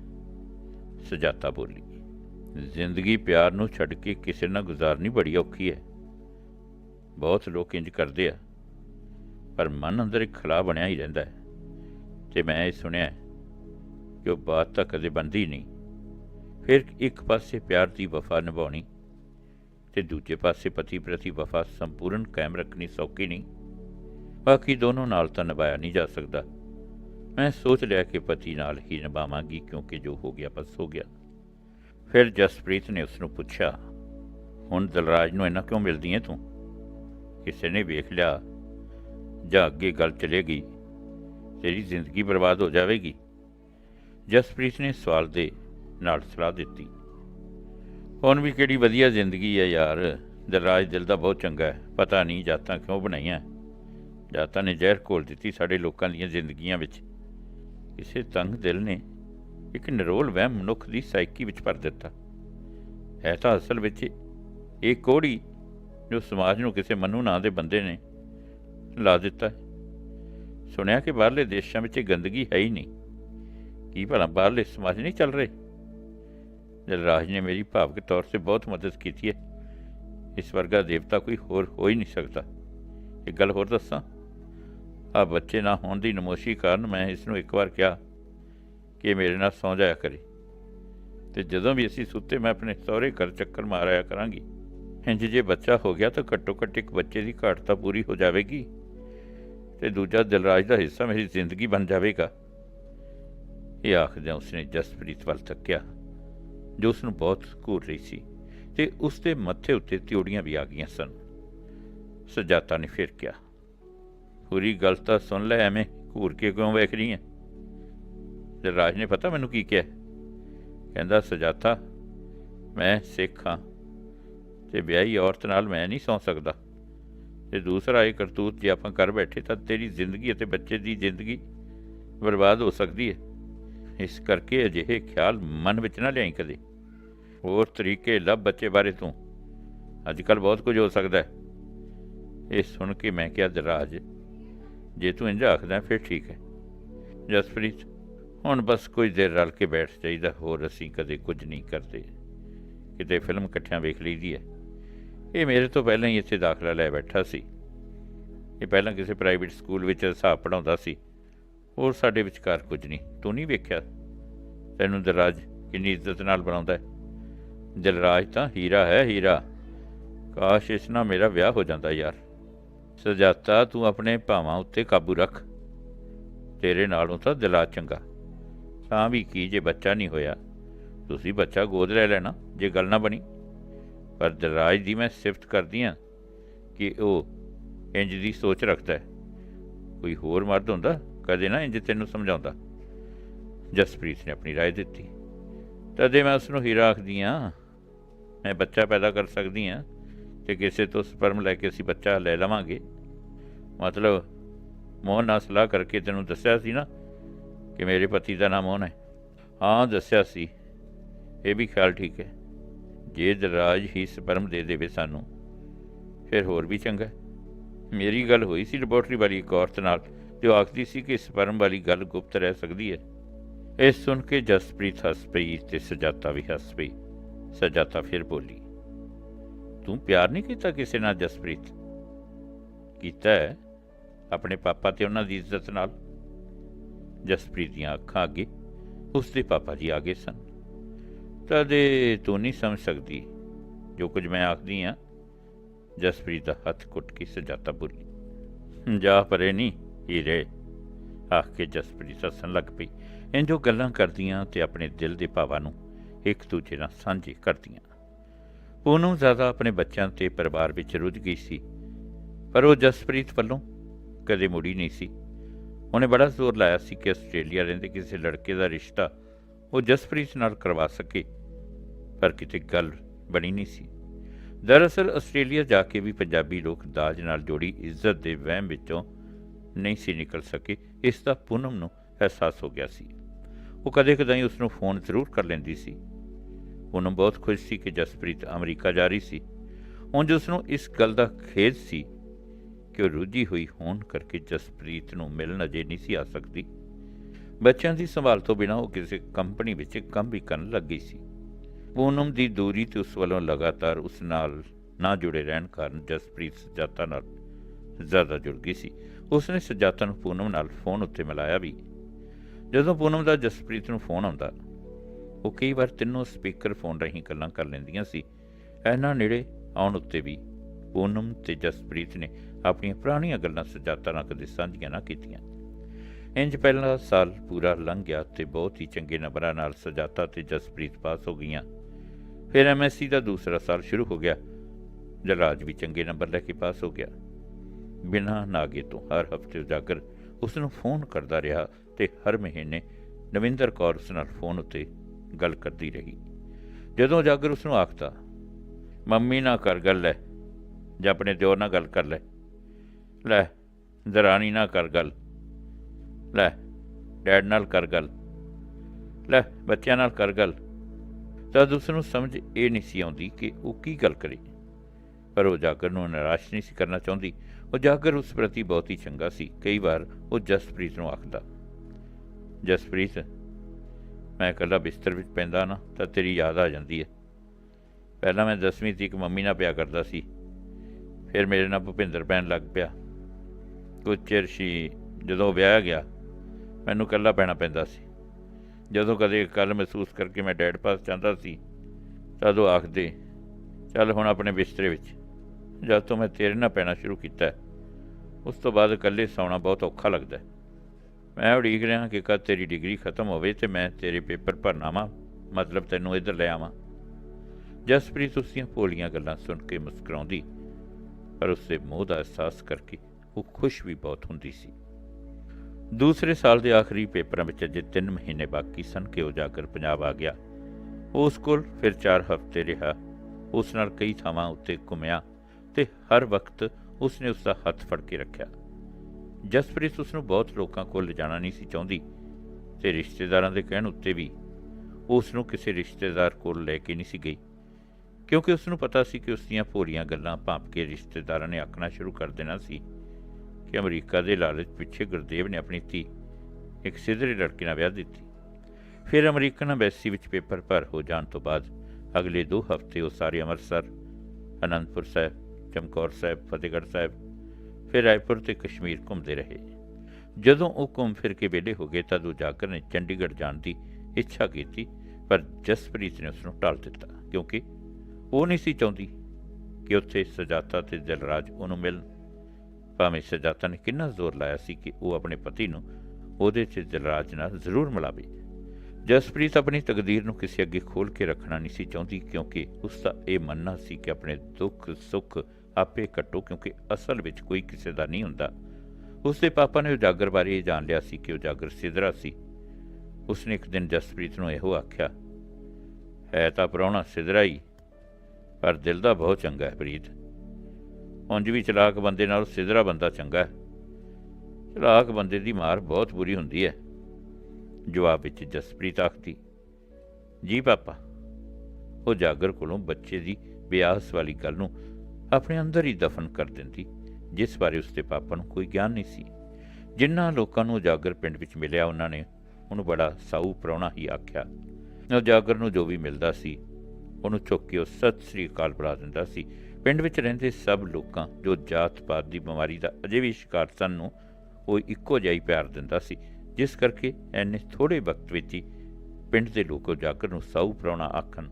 ਸਜਾਤਾ ਬੋਲੀ, ਜ਼ਿੰਦਗੀ ਪਿਆਰ ਨੂੰ ਛੱਡ ਕੇ ਕਿਸੇ ਨਾਲ ਗੁਜ਼ਾਰਨੀ ਬੜੀ ਔਖੀ ਹੈ। ਬਹੁਤ ਲੋਕ ਇੰਜ ਕਰਦੇ ਆ, ਪਰ ਮਨ ਅੰਦਰ ਇੱਕ ਖਲਾ ਬਣਿਆ ਹੀ ਰਹਿੰਦਾ ਹੈ ਤੇ ਮੈਂ ਇਹ ਸੁਣਿਆ ਕਿ ਉਹ ਬਾਤ ਤਾਂ ਕਦੇ ਬੰਦੀ ਨਹੀਂ। ਫਿਰ ਇੱਕ ਪਾਸੇ ਪਿਆਰ ਦੀ ਵਫਾ ਨਿਭਾਉਣੀ ਤੇ ਦੂਜੇ ਪਾਸੇ ਪਤੀ ਪ੍ਰਤੀ ਵਫਾ ਸੰਪੂਰਨ ਕਾਇਮ ਰੱਖਣੀ ਸੌਖੀ ਨਹੀਂ। ਬਾਕੀ ਦੋਨੋਂ ਨਾਲ ਤਾਂ ਨਿਭਾਇਆ ਨਹੀਂ ਜਾ ਸਕਦਾ। ਮੈਂ ਸੋਚ ਲਿਆ ਕਿ ਪਤੀ ਨਾਲ ਹੀ ਨਿਭਾਵਾਂਗੀ ਕਿਉਂਕਿ ਜੋ ਹੋ ਗਿਆ ਬਸ ਹੋ ਗਿਆ। ਫਿਰ ਜਸਪ੍ਰੀਤ ਨੇ ਉਸ ਨੂੰ ਪੁੱਛਿਆ, ਹੁਣ ਦਲਰਾਜ ਨੂੰ ਇੰਨਾ ਕਿਉਂ ਮਿਲਦੀ ਹੈ ਤੂੰ? ਕਿਸੇ ਨੇ ਵੇਖ ਲਿਆ, ਜਾਂ ਅੱਗੇ ਗੱਲ ਚਲੇਗੀ, ਤੇਰੀ ਜ਼ਿੰਦਗੀ ਬਰਬਾਦ ਹੋ ਜਾਵੇਗੀ? ਜਸਪ੍ਰੀਤ ਨੇ ਸਵਾਲ ਦੇ ਨਾਲ ਸਲਾਹ ਦਿੱਤੀ। ਹੁਣ ਵੀ ਕਿਹੜੀ ਵਧੀਆ ਜ਼ਿੰਦਗੀ ਹੈ ਯਾਰ। ਦਲਰਾਜ ਦਿਲ ਦਾ ਬਹੁਤ ਚੰਗਾ ਹੈ। ਪਤਾ ਨਹੀਂ ਜਾਤਾਂ ਕਿਉਂ ਬਣਾਈਆਂ। ਜਾਤਾਂ ਨੇ ਜ਼ਹਿਰ ਘੋਲ ਦਿੱਤੀ ਸਾਡੇ ਲੋਕਾਂ ਦੀਆਂ ਜ਼ਿੰਦਗੀਆਂ ਵਿੱਚ। ਕਿਸੇ ਤੰਗ ਦਿਲ ਨੇ ਇੱਕ ਨਿਰੋਲ ਵਹਿਮ ਮਨੁੱਖ ਦੀ ਸਾਈਕੀ ਵਿੱਚ ਭਰ ਦਿੱਤਾ। ਹੈ ਤਾਂ ਅਸਲ ਵਿੱਚ ਇਹ ਕੋੜੀ ਜੋ ਸਮਾਜ ਨੂੰ ਕਿਸੇ ਮਨੂ ਨਾਂ ਦੇ ਬੰਦੇ ਨੇ ਲਾ ਦਿੱਤਾ ਹੈ। ਸੁਣਿਆ ਕਿ ਬਾਹਰਲੇ ਦੇਸ਼ਾਂ ਵਿੱਚ ਇਹ ਗੰਦਗੀ ਹੈ ਹੀ ਨਹੀਂ। ਕੀ ਭਲਾ ਬਾਹਰਲੇ ਸਮਾਜ ਨਹੀਂ ਚੱਲ ਰਹੇ? ਜਲਰਾਜ ਨੇ ਮੇਰੀ ਭਾਵਕ ਤੌਰ ਤੇ ਬਹੁਤ ਮਦਦ ਕੀਤੀ ਹੈ। ਇਸ ਵਰਗਾ ਦੇਵਤਾ ਕੋਈ ਹੋਰ ਹੋ ਹੀ ਨਹੀਂ ਸਕਦਾ। ਇੱਕ ਗੱਲ ਹੋਰ ਦੱਸਾਂ। ਆ ਬੱਚੇ ਨਾ ਹੋਣ ਦੀ ਨਮੋਸ਼ੀ ਕਾਰਨ ਮੈਂ ਇਸ ਨੂੰ ਇੱਕ ਵਾਰ ਕਿਹਾ ਕਿ ਇਹ ਮੇਰੇ ਨਾਲ ਸੌਂ ਜਾਇਆ ਕਰੇ। ਤੇ ਜਦੋਂ ਵੀ ਅਸੀਂ ਸੁੱਤੇ, ਮੈਂ ਆਪਣੇ ਸਹੁਰੇ ਘਰ ਚੱਕਰ ਮਾਰਿਆ ਕਰਾਂਗੀ। ਇੰਜ ਜੇ ਬੱਚਾ ਹੋ ਗਿਆ ਤਾਂ ਘੱਟੋ ਘੱਟ ਇੱਕ ਬੱਚੇ ਦੀ ਘਾਟ ਤਾਂ ਪੂਰੀ ਹੋ ਜਾਵੇਗੀ। ਤੇ ਦੂਜਾ ਦਿਲਰਾਜ ਦਾ ਹਿੱਸਾ ਮੇਰੀ ਜ਼ਿੰਦਗੀ ਬਣ ਜਾਵੇਗਾ। ਇਹ ਆਖਦਿਆਂ ਉਸਨੇ ਜਸਪ੍ਰੀਤ ਵੱਲ ਤੱਕਿਆ ਜੋ ਉਸ ਨੂੰ ਬਹੁਤ ਘੂਰ ਰਹੀ ਸੀ ਤੇ ਉਸ ਦੇ ਮੱਥੇ ਉੱਤੇ ਤਿਉੜੀਆਂ ਵੀ ਆ ਗਈਆਂ ਸਨ। ਸਜਾਤਾ ਨੇ ਫਿਰ ਕਿਹਾ, ਪੂਰੀ ਗੱਲ ਤਾਂ ਸੁਣ ਲੈ, ਐਵੇਂ ਘੂਰ ਕੇ ਕਿਉਂ ਵੇਖ ਰਹੀ ਹੈ ਰਾਜ ਨੇ ਪਤਾ ਮੈਨੂੰ ਕੀ ਕਿਹਾ? ਕਹਿੰਦਾ, ਸਜਾਤਾ, ਮੈਂ ਸਿੱਖ ਹਾਂ ਤੇ ਵਿਆਹੀ ਔਰਤ ਨਾਲ ਮੈਂ ਨਹੀਂ ਸੌ ਸਕਦਾ। ਤੇ ਦੂਸਰਾ ਇਹ ਕਰਤੂਤ ਜੇ ਆਪਾਂ ਕਰ ਬੈਠੇ ਤਾਂ ਤੇਰੀ ਜ਼ਿੰਦਗੀ ਅਤੇ ਬੱਚੇ ਦੀ ਜ਼ਿੰਦਗੀ ਬਰਬਾਦ ਹੋ ਸਕਦੀ ਹੈ। ਇਸ ਕਰਕੇ ਅਜਿਹੇ ਖਿਆਲ ਮਨ ਵਿੱਚ ਨਾ ਲਿਆਈ ਕਦੇ। ਹੋਰ ਤਰੀਕੇ ਲੱਭ ਬੱਚੇ ਬਾਰੇ ਤੂੰ। ਅੱਜ ਕੱਲ ਬਹੁਤ ਕੁਝ ਹੋ ਸਕਦਾ ਹੈ। ਇਹ ਸੁਣ ਕੇ ਮੈਂ ਕਿਹਾ, ਦਰਾਜ, ਜੇ ਤੂੰ ਇੰਜ ਆਖਦਾ ਫਿਰ ਠੀਕ ਹੈ। ਜਸਪ੍ਰੀਤ, ਹੁਣ ਬਸ ਕੁਝ ਦੇਰ ਰਲ ਕੇ ਬੈਠ ਜਾਈਦਾ, ਹੋਰ ਅਸੀਂ ਕਦੇ ਕੁਝ ਨਹੀਂ ਕਰਦੇ। ਕਿਤੇ ਫਿਲਮ ਇਕੱਠਿਆਂ ਵੇਖ ਲਈਦੀ ਹੈ। ਇਹ ਮੇਰੇ ਤੋਂ ਪਹਿਲਾਂ ਹੀ ਇੱਥੇ ਦਾਖਲਾ ਲੈ ਬੈਠਾ ਸੀ। ਇਹ ਪਹਿਲਾਂ ਕਿਸੇ ਪ੍ਰਾਈਵੇਟ ਸਕੂਲ ਵਿੱਚ ਹਿਸਾਬ ਪੜਾਉਂਦਾ ਸੀ। ਹੋਰ ਸਾਡੇ ਵਿਚਕਾਰ ਕੁਝ ਨਹੀਂ। ਤੂੰ ਨਹੀਂ ਵੇਖਿਆ? ਤੈਨੂੰ ਦਰਾਜ ਕਿੰਨੀ ਇੱਜ਼ਤ ਨਾਲ ਬਣਾਉਂਦਾ ਹੈ। ਦਿਲਰਾਜ ਤਾਂ ਹੀਰਾ ਹੈ, ਹੀਰਾ। ਕਾਸ਼ ਇਸ ਨਾਲ ਮੇਰਾ ਵਿਆਹ ਹੋ ਜਾਂਦਾ ਯਾਰ। ਸਜਾਤਾ ਤੂੰ ਆਪਣੇ ਭਾਵਾਂ ਉੱਤੇ ਕਾਬੂ ਰੱਖ। ਤੇਰੇ ਨਾਲੋਂ ਤਾਂ ਦਿਲਾ ਚੰਗਾ। ਤਾਂ ਵੀ ਕੀ ਜੇ ਬੱਚਾ ਨਹੀਂ ਹੋਇਆ। ਤੁਸੀਂ ਬੱਚਾ ਗੋਦ ਲੈ ਲੈਣਾ, ਜੇ ਗੱਲ ਨਾ ਬਣੀ। ਪਰ ਦਿਲਰਾਜ ਦੀ ਮੈਂ ਸਿਫਤ ਕਰਦੀ ਆ ਕਿ ਉਹ ਇੰਜ ਦੀ ਸੋਚ ਰੱਖਦਾ ਕੋਈ ਹੋਰ ਮਰਦ ਹੁੰਦਾ? ਕਦੇ ਨਾ ਇੰਜ ਤੈਨੂੰ ਸਮਝਾਉਂਦਾ ਜਸਪ੍ਰੀਤ ਨੇ ਆਪਣੀ رائے ਦਿੱਤੀ ਤਦੇ ਮੈਂ ਉਸ ਨੂੰ ਹੀਰਾ ਆਖਦੀ ਆ ਮੈਂ ਬੱਚਾ ਪੈਦਾ ਕਰ ਸਕਦੀ ਆ ਤੇ ਕਿਸੇ ਤੋਂ ਸਪਰਮ ਲੈ ਕੇ ਅਸੀਂ ਬੱਚਾ ਲੈ ਲਵਾਂਗੇ ਮਤਲਬ ਮੋਹਨ ਨਾਲ ਸਲਾਹ ਕਰਕੇ ਤੈਨੂੰ ਦੱਸਿਆ ਸੀ ਨਾ ਕਿ ਮੇਰੇ ਪਤੀ ਦਾ ਨਾਮ ਮੋਹਨ ਹੈ ਹਾਂ ਦੱਸਿਆ ਸੀ ਇਹ ਵੀ ਖਿਆਲ ਠੀਕ ਹੈ ਜੇ ਦਰਾਜ ਹੀ ਸਪਰਮ ਦੇ ਦੇਵੇ ਸਾਨੂੰ ਫਿਰ ਹੋਰ ਵੀ ਚੰਗਾ ਹੈ। ਮੇਰੀ ਗੱਲ ਹੋਈ ਸੀ ਲੈਬੋਰਟਰੀ ਵਾਲੀ ਇੱਕ ਔਰਤ ਨਾਲ ਤੇ ਉਹ ਆਖਦੀ ਸੀ ਕਿ ਸਪਰਮ ਵਾਲੀ ਗੱਲ ਗੁਪਤ ਰਹਿ ਸਕਦੀ ਹੈ। ਇਹ ਸੁਣ ਕੇ ਜਸਪ੍ਰੀਤ ਹੱਸ ਪਈ ਤੇ ਸਜਾਤਾ ਵੀ ਹੱਸ ਪਈ। ਸਜਾਤਾ ਫਿਰ ਬੋਲੀ, ਤੂੰ ਪਿਆਰ ਨਹੀਂ ਕੀਤਾ ਕਿਸੇ ਨਾਲ ਜਸਪ੍ਰੀਤ? ਕੀਤਾ ਹੈ, ਆਪਣੇ ਪਾਪਾ ਤੇ ਉਹਨਾਂ ਦੀ ਇੱਜ਼ਤ ਨਾਲ। ਜਸਪ੍ਰੀਤ ਦੀਆਂ ਅੱਖਾਂ ਅੱਗੇ ਉਸ ਦੇ ਪਾਪਾ ਜੀ ਆ ਗਏ ਸਨ। ਤਦੇ ਤੂੰ ਨਹੀਂ ਸਮਝ ਸਕਦੀ, ਜੋ ਕੁਝ ਮੈਂ ਆਖਦੀ ਆ? ਜਸਪ੍ਰੀਤ ਦਾ ਹੱਥ ਕੁੱਟ ਕੇ ਸਜਾਤਾ ਬੋਲੀ, ਜਾ ਪਰੇ ਨਹੀਂ ਹੀਰੇ। ਆਖ ਕੇ ਜਸਪ੍ਰੀਤ ਹੱਸਣ ਲੱਗ ਪਈ। ਇੰਜ ਗੱਲਾਂ ਕਰਦੀਆਂ ਤੇ ਆਪਣੇ ਦਿਲ ਦੇ ਭਾਵਾਂ ਨੂੰ ਇੱਕ ਦੂਜੇ ਨਾਲ ਸਾਂਝੇ ਕਰਦੀਆਂ। ਪੂਨਮ ਜ਼ਿਆਦਾ ਆਪਣੇ ਬੱਚਿਆਂ ਤੇ ਪਰਿਵਾਰ ਵਿੱਚ ਰੁੱਝ ਗਈ ਸੀ। ਪਰ ਉਹ ਜਸਪ੍ਰੀਤ ਵੱਲੋਂ ਕਦੇ ਮੁੜੀ ਨਹੀਂ ਸੀ। ਉਹਨੇ ਬੜਾ ਜ਼ੋਰ ਲਾਇਆ ਸੀ ਕਿ ਆਸਟ੍ਰੇਲੀਆ ਰਹਿੰਦੇ ਕਿਸੇ ਲੜਕੇ ਦਾ ਰਿਸ਼ਤਾ ਉਹ ਜਸਪ੍ਰੀਤ ਨਾਲ ਕਰਵਾ ਸਕੇ। ਪਰ ਕਿਤੇ ਗੱਲ ਬਣੀ ਨਹੀਂ ਸੀ। ਦਰਅਸਲ ਆਸਟ੍ਰੇਲੀਆ ਜਾ ਕੇ ਵੀ ਪੰਜਾਬੀ ਲੋਕ ਦਾਜ ਨਾਲ ਜੋੜੀ ਇੱਜ਼ਤ ਦੇ ਵਹਿਮ ਵਿੱਚੋਂ ਨਹੀਂ ਸੀ ਨਿਕਲ ਸਕੇ, ਇਸ ਦਾ ਪੂਨਮ ਨੂੰ ਅਹਿਸਾਸ ਹੋ ਗਿਆ ਸੀ। ਉਹ ਕਦੇ-ਕਦਾਈ ਉਸ ਨੂੰ ਫੋਨ ਜ਼ਰੂਰ ਕਰ ਲੈਂਦੀ ਸੀ। ਪੂਨਮ ਬਹੁਤ ਖੁਸ਼ ਸੀ ਕਿ ਜਸਪ੍ਰੀਤ ਅਮਰੀਕਾ ਜਾ ਰਹੀ ਸੀ। ਉਂਝ ਉਸ ਨੂੰ ਇਸ ਗੱਲ ਦਾ ਖੇਦ ਸੀ ਕਿ ਉਹ ਰੁੱਝੀ ਹੋਈ ਹੋਣ ਕਰਕੇ ਜਸਪ੍ਰੀਤ ਨੂੰ ਮਿਲਣ ਅਜੇ ਨਹੀਂ ਸੀ ਆ ਸਕਦੀ। ਬੱਚਿਆਂ ਦੀ ਸੰਭਾਲ ਤੋਂ ਬਿਨਾਂ ਉਹ ਕਿਸੇ ਕੰਪਨੀ ਵਿੱਚ ਕੰਮ ਵੀ ਕਰਨ ਲੱਗੀ ਸੀ। ਪੂਨਮ ਦੀ ਦੂਰੀ ਤੇ ਉਸ ਵੱਲੋਂ ਲਗਾਤਾਰ ਉਸ ਨਾਲ ਨਾ ਜੁੜੇ ਰਹਿਣ ਕਾਰਨ ਜਸਪ੍ਰੀਤ ਸਜਾਤਾ ਨਾਲ ਜ਼ਿਆਦਾ ਜੁੜ ਗਈ ਸੀ। ਉਸ ਨੇ ਸੁਜਾਤਾ ਨੂੰ ਪੂਨਮ ਨਾਲ ਫੋਨ ਉੱਤੇ ਮਿਲਾਇਆ ਵੀ। ਜਦੋਂ ਪੂਨਮ ਦਾ ਜਸਪ੍ਰੀਤ ਨੂੰ ਫੋਨ ਆਉਂਦਾ, ਉਹ ਕਈ ਵਾਰ ਤਿੰਨੋਂ ਸਪੀਕਰ ਫੋਨ ਰਾਹੀਂ ਗੱਲਾਂ ਕਰ ਲੈਂਦੀਆਂ ਸੀ। ਇਹਨਾਂ ਨੇੜੇ ਆਉਣ ਉੱਤੇ ਵੀ ਪੂਨਮ ਤੇ ਜਸਪ੍ਰੀਤ ਨੇ ਆਪਣੀਆਂ ਪੁਰਾਣੀਆਂ ਗੱਲਾਂ ਸੁਜਾਤਾ ਨਾਲ ਕਦੇ ਸਾਂਝੀਆਂ ਨਾ ਕੀਤੀਆਂ। ਇੰਜ ਪਹਿਲਾ ਸਾਲ ਪੂਰਾ ਲੰਘ ਗਿਆ ਤੇ ਬਹੁਤ ਹੀ ਚੰਗੇ ਨੰਬਰਾਂ ਨਾਲ ਸਜਾਤਾ ਤੇ ਜਸਪ੍ਰੀਤ ਪਾਸ ਹੋ ਗਈਆਂ। ਫਿਰ ਐਮਐਸਸੀ ਦਾ ਦੂਸਰਾ ਸਾਲ ਸ਼ੁਰੂ ਹੋ ਗਿਆ। ਜਲਰਾਜ ਵੀ ਚੰਗੇ ਨੰਬਰ ਲੈ ਕੇ ਪਾਸ ਹੋ ਗਿਆ। ਬਿਨਾਂ ਨਾਗੇ ਤੋਂ ਹਰ ਹਫ਼ਤੇ ਉਜਾਗਰ ਉਸ ਨੂੰ ਫੋਨ ਕਰਦਾ ਰਿਹਾ ਤੇ ਹਰ ਮਹੀਨੇ ਨਵਿੰਦਰ ਕੌਰ ਉਸ ਨਾਲ ਫੋਨ ਉੱਤੇ ਗੱਲ ਕਰਦੀ ਰਹੀ। ਜਦੋਂ ਉਜਾਗਰ ਉਸ ਨੂੰ ਆਖਦਾ, ਮੰਮੀ ਨਾਲ ਕਰ ਗੱਲ ਲੈ ਜਾਂ ਆਪਣੇ ਦਿਓਰ ਨਾਲ ਗੱਲ ਕਰ ਲੈ। ਲੈ, ਦਰਾਣੀ ਨਾਲ ਕਰ ਗੱਲ। ਲੈ, ਡੈਡ ਨਾਲ ਕਰ ਗੱਲ। ਲੈ, ਬੱਚਿਆਂ ਨਾਲ ਕਰ ਗੱਲ। ਤਦ ਉਸ ਨੂੰ ਸਮਝ ਇਹ ਨਹੀਂ ਸੀ ਆਉਂਦੀ ਕਿ ਉਹ ਕੀ ਗੱਲ ਕਰੇ। ਪਰ ਉਹ ਜਾਗਰ ਨੂੰ ਨਿਰਾਸ਼ ਨਹੀਂ ਸੀ ਕਰਨਾ ਚਾਹੁੰਦੀ। ਉਹ ਜਾਗਰ ਉਸ ਪ੍ਰਤੀ ਬਹੁਤ ਹੀ ਚੰਗਾ ਸੀ। ਕਈ ਵਾਰ ਉਹ ਜਸਪ੍ਰੀਤ ਨੂੰ ਆਖਦਾ, ਜਸਪ੍ਰੀਤ, ਮੈਂ ਇਕੱਲਾ ਬਿਸਤਰ ਵਿੱਚ ਪੈਂਦਾ ਨਾ, ਤਾਂ ਤੇਰੀ ਯਾਦ ਆ ਜਾਂਦੀ ਹੈ। ਪਹਿਲਾਂ ਮੈਂ 10ਵੀਂ ਤੱਕ ਮੰਮੀ ਨਾਲ ਪਿਆ ਕਰਦਾ ਸੀ। ਫਿਰ ਮੇਰੇ ਨਾਲ ਭੁਪਿੰਦਰ ਪੈਣ ਲੱਗ ਪਿਆ। ਕੁਝ ਚਿਰ ਸੀ, ਜਦੋਂ ਵਿਆਹ ਗਿਆ, ਮੈਨੂੰ ਇਕੱਲਾ ਪੈਣਾ ਪੈਂਦਾ ਸੀ। ਜਦੋਂ ਕਦੇ ਕੱਲ ਮਹਿਸੂਸ ਕਰਕੇ ਮੈਂ ਡੈਡ ਪਾਸ ਜਾਂਦਾ ਸੀ, ਤਦੋਂ ਆਖਦੇ, ਚੱਲ ਹੁਣ ਆਪਣੇ ਬਿਸਤਰੇ ਵਿੱਚ, ਜਦ ਤੋਂ ਮੈਂ ਤੇਰੇ ਨਾਲ ਪੈਣਾ ਸ਼ੁਰੂ ਕੀਤਾ ਉਸ ਤੋਂ ਬਾਅਦ ਇਕੱਲੇ ਸੌਣਾ ਬਹੁਤ ਔਖਾ ਲੱਗਦਾ ਹੈ। ਮੈਂ ਉਡੀਕ ਰਿਹਾ ਕਿ ਕਦ ਤੇਰੀ ਡਿਗਰੀ ਖਤਮ ਹੋਵੇ ਤੇ ਮੈਂ ਤੇਰੇ ਪੇਪਰ ਭਰਨਾ ਵਾਂ, ਮਤਲਬ ਤੈਨੂੰ ਇੱਧਰ ਲੈ ਆਵਾਂ। ਜਸਪ੍ਰੀਤ ਉਸ ਦੀਆਂ ਭੋਲੀਆਂ ਗੱਲਾਂ ਸੁਣ ਕੇ ਮੁਸਕਰਾਉਂਦੀ, ਪਰ ਉਸਦੇ ਮੋਹ ਦਾ ਅਹਿਸਾਸ ਕਰਕੇ ਉਹ ਖੁਸ਼ ਵੀ ਬਹੁਤ ਹੁੰਦੀ ਸੀ। ਦੂਸਰੇ ਸਾਲ ਦੇ ਆਖਰੀ ਪੇਪਰਾਂ ਵਿੱਚ ਅਜੇ 3 ਮਹੀਨੇ ਬਾਕੀ ਸਨ ਕਿ ਉਹ ਉਜਾਗਰ ਪੰਜਾਬ ਆ ਗਿਆ। ਉਹ ਉਸ ਕੋਲ ਫਿਰ 4 ਹਫ਼ਤੇ ਰਿਹਾ। ਉਸ ਨਾਲ ਕਈ ਥਾਵਾਂ ਉੱਤੇ ਘੁੰਮਿਆ ਤੇ ਹਰ ਵਕਤ ਉਸਨੇ ਉਸ ਦਾ ਹੱਥ ਫੜ ਕੇ ਰੱਖਿਆ। ਜਸਪ੍ਰੀਤ ਉਸ ਨੂੰ ਬਹੁਤ ਲੋਕਾਂ ਕੋਲ ਲਿਜਾਣਾ ਨਹੀਂ ਸੀ ਚਾਹੁੰਦੀ ਤੇ ਰਿਸ਼ਤੇਦਾਰਾਂ ਦੇ ਕਹਿਣ ਉੱਤੇ ਵੀ ਉਸ ਨੂੰ ਕਿਸੇ ਰਿਸ਼ਤੇਦਾਰ ਕੋਲ ਲੈ ਕੇ ਨਹੀਂ ਸੀ ਗਈ, ਕਿਉਂਕਿ ਉਸ ਨੂੰ ਪਤਾ ਸੀ ਕਿ ਉਸ ਦੀਆਂ ਭੋਰੀਆਂ ਗੱਲਾਂ ਭਾਂਪ ਕੇ ਰਿਸ਼ਤੇਦਾਰਾਂ ਨੇ ਆਖਣਾ ਸ਼ੁਰੂ ਕਰ ਦੇਣਾ ਸੀ ਕਿ ਅਮਰੀਕਾ ਦੇ ਲਾਲਚ ਪਿੱਛੇ ਗੁਰਦੇਵ ਨੇ ਆਪਣੀ ਧੀ ਇੱਕ ਸਿੱਧਰੇ ਲੜਕੇ ਨਾਲ ਵਿਆਹ ਦਿੱਤੀ। ਫਿਰ ਅਮਰੀਕਨ ਐਮਬੈਸੀ ਵਿੱਚ ਪੇਪਰ ਭਰ ਹੋ ਜਾਣ ਤੋਂ ਬਾਅਦ ਅਗਲੇ 2 ਹਫ਼ਤੇ ਉਹ ਸਾਰੇ ਅੰਮ੍ਰਿਤਸਰ, ਅਨੰਦਪੁਰ ਸਾਹਿਬ ਚਮਕੌਰ ਸਾਹਿਬ, ਫਤਿਹਗੜ੍ਹ ਸਾਹਿਬ, ਫਿਰ ਰਾਏਪੁਰ ਤੇ ਕਸ਼ਮੀਰ ਘੁੰਮਦੇ ਰਹੇ। ਜਦੋਂ ਉਹ ਘੁੰਮ ਫਿਰ ਕੇ ਵਿਹਲੇ ਹੋ ਗਏ, ਤਦ ਉਜਾਗਰ ਨੇ ਚੰਡੀਗੜ੍ਹ ਜਾਣ ਦੀ ਇੱਛਾ ਕੀਤੀ, ਪਰ ਜਸਪ੍ਰੀਤ ਨੇ ਉਸ ਨੂੰ ਟਾਲ ਦਿੱਤਾ, ਕਿਉਂਕਿ ਉਹ ਨਹੀਂ ਸੀ ਚਾਹੁੰਦੀ ਕਿ ਉੱਥੇ ਸਜਾਤਾ ਤੇ ਦਿਲਰਾਜ ਉਹਨੂੰ ਮਿਲਣ। ਭਾਵੇਂ ਸਜਾਤਾ ਨੇ ਕਿੰਨਾ ਜ਼ੋਰ ਲਾਇਆ ਸੀ ਕਿ ਉਹ ਆਪਣੇ ਪਤੀ ਨੂੰ ਉਹਦੇ 'ਚ ਦਿਲਰਾਜ ਨਾਲ ਜ਼ਰੂਰ ਮਿਲਾਵੇ। ਜਸਪ੍ਰੀਤ ਆਪਣੀ ਤਕਦੀਰ ਨੂੰ ਕਿਸੇ ਅੱਗੇ ਖੋਲ ਕੇ ਰੱਖਣਾ ਨਹੀਂ ਸੀ ਚਾਹੁੰਦੀ, ਕਿਉਂਕਿ ਉਸ ਦਾ ਇਹ ਮੰਨਣਾ ਸੀ ਕਿ ਆਪਣੇ ਦੁੱਖ ਸੁੱਖ ਆਪੇ ਕੱਟੋ ਕਿਉਂਕਿ ਅਸਲ ਵਿੱਚ ਕੋਈ ਕਿਸੇ ਦਾ ਨਹੀਂ ਹੁੰਦਾ। ਉਸ ਦੇ ਪਾਪਾ ਨੇ ਉਜਾਗਰ ਬਾਰੇ ਇਹ ਜਾਣ ਲਿਆ ਸੀ ਕਿ ਉਜਾਗਰ ਸਿਧਰਾ ਸੀ। ਉਸਨੇ ਇੱਕ ਦਿਨ ਜਸਪ੍ਰੀਤ ਨੂੰ ਇਹੋ ਆਖਿਆ ਹੈ ਤਾਂ ਪ੍ਰਾਹੁਣਾ ਸਿਧਰਾ ਹੀ, ਪਰ ਦਿਲ ਦਾ ਬਹੁਤ ਚੰਗਾ ਹੈ ਪ੍ਰੀਤ। ਉਂਝ ਵੀ ਚਲਾਕ ਬੰਦੇ ਨਾਲ ਸਿਧਰਾ ਬੰਦਾ ਚੰਗਾ ਹੈ। ਚਲਾਕ ਬੰਦੇ ਦੀ ਮਾਰ ਬਹੁਤ ਬੁਰੀ ਹੁੰਦੀ ਹੈ। ਜਵਾਬ ਵਿੱਚ ਜਸਪ੍ਰੀਤ ਆਖਦੀ, ਜੀ ਪਾਪਾ ਉਹ ਜਾਗਰ ਕੋਲੋਂ ਬੱਚੇ ਦੀ ਬਿਆਸ ਵਾਲੀ ਗੱਲ ਨੂੰ ਆਪਣੇ ਅੰਦਰ ਹੀ ਦਫਨ ਕਰ ਦਿੰਦੀ, ਜਿਸ ਬਾਰੇ ਉਸਦੇ ਪਾਪਾ ਨੂੰ ਕੋਈ ਗਿਆਨ ਨਹੀਂ ਸੀ। ਜਿਨ੍ਹਾਂ ਲੋਕਾਂ ਨੂੰ ਉਜਾਗਰ ਪਿੰਡ ਵਿੱਚ ਮਿਲਿਆ, ਉਹਨਾਂ ਨੇ ਉਹਨੂੰ ਬੜਾ ਸਾਊ ਪ੍ਰਾਹੁਣਾ ਹੀ ਆਖਿਆ। ਉਜਾਗਰ ਨੂੰ ਜੋ ਵੀ ਮਿਲਦਾ ਸੀ, ਉਹਨੂੰ ਚੁੱਕ ਕੇ ਉਹ ਸਤਿ ਸ੍ਰੀ ਅਕਾਲ ਬੁਲਾ ਦਿੰਦਾ ਸੀ। ਪਿੰਡ ਵਿੱਚ ਰਹਿੰਦੇ ਸਭ ਲੋਕਾਂ, ਜੋ ਜਾਤ-ਪਾਤ ਦੀ ਬਿਮਾਰੀ ਦਾ ਅਜੇ ਵੀ ਸ਼ਿਕਾਰ ਸਨ ਨੂੰ, ਉਹ ਇੱਕੋ ਜਿਹਾ ਹੀ ਪਿਆਰ ਦਿੰਦਾ ਸੀ। ਜਿਸ ਕਰਕੇ ਐਨੇ ਥੋੜੇ ਵਕਤ ਵਿੱਚ ਹੀ ਪਿੰਡ ਦੇ ਲੋਕ ਉਜਾਗਰ ਨੂੰ ਸਾਊ ਪ੍ਰਾਹੁਣਾ ਆਖਣ